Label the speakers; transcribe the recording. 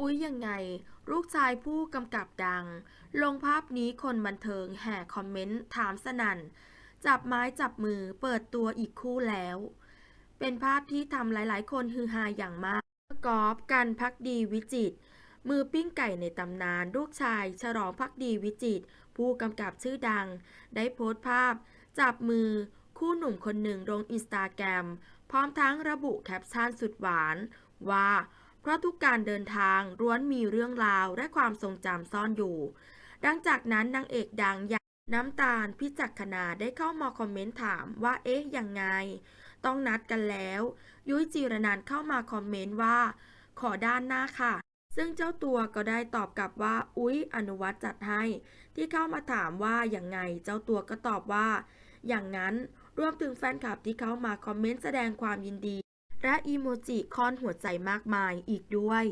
Speaker 1: อุ๊ยยังไง ลูกชายผู้กำกับดัง ลงภาพนี้คนบันเทิงแห่คอมเมนต์ถามสนั่น จับไม้จับมือเปิดตัวอีกคู่แล้ว เป็นภาพที่ทำหลายๆ คนฮือฮาอย่างมากกอล์ฟกันพักดีวิจิต มือปิ้งไก่ในตำนาน ลูกชาย ฉลองพักดีวิจิต ผู้กำกับชื่อดัง ได้โพสต์ภาพ จับมือคู่หนุ่มคนหนึ่งลงอินสตาแกรมพร้อมทั้งระบุแคปชั่นสุดหวานว่า เพราะทุกการเดินทางล้วนมีเรื่องราวและความทรงจำซ่อนอยู่ ดังจากนั้นนางเอกดังอย่างน้ำตาลพิจักขณาได้เข้ามาคอมเมนต์ถามว่าเอ๊ะยังไง ต้องนัดกันแล้ว ยุ้ยจีรนันเข้ามาคอมเมนต์ว่า ขอด้านหน้าค่ะ ซึ่งเจ้าตัวก็ได้ตอบกลับว่า อุ๊ย อนุวัตจัดให้ ที่เข้ามาถามว่าอย่างไง เจ้าตัวก็ตอบว่า อย่างนั้นรวมถึงแฟนคลับที่เข้ามาคอมเมนต์แสดงความยินดี และอีโมจิคอนหัวใจมากมายอีกด้วย